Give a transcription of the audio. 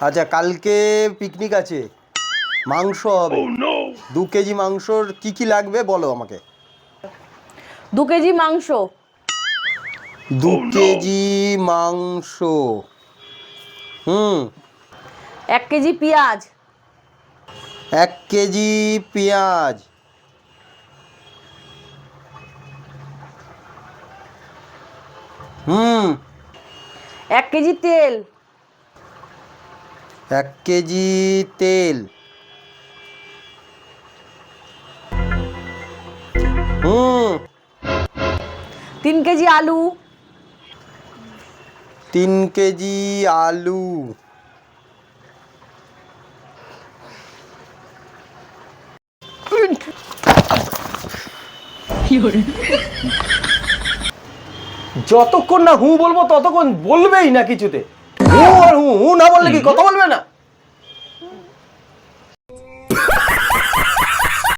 আচ্ছা কালকে পিকনিক আছে। মাংস হবে। দু কেজি মাংসর কি কি লাগবে বলো আমাকে। দু কেজি মাংস। দু কেজি মাংস। হুম। এক কেজি পেঁয়াজ। এক কেজি পেঁয়াজ। হুম। এক কেজি তেল। এক কেজি তেল। হুম। তিন কেজি আলু। তিন কেজি আলু। যতক্ষণ না হু বলব ততক্ষণ বলবেই না কিছুতে। হু না বললে কি কথা বলবে না?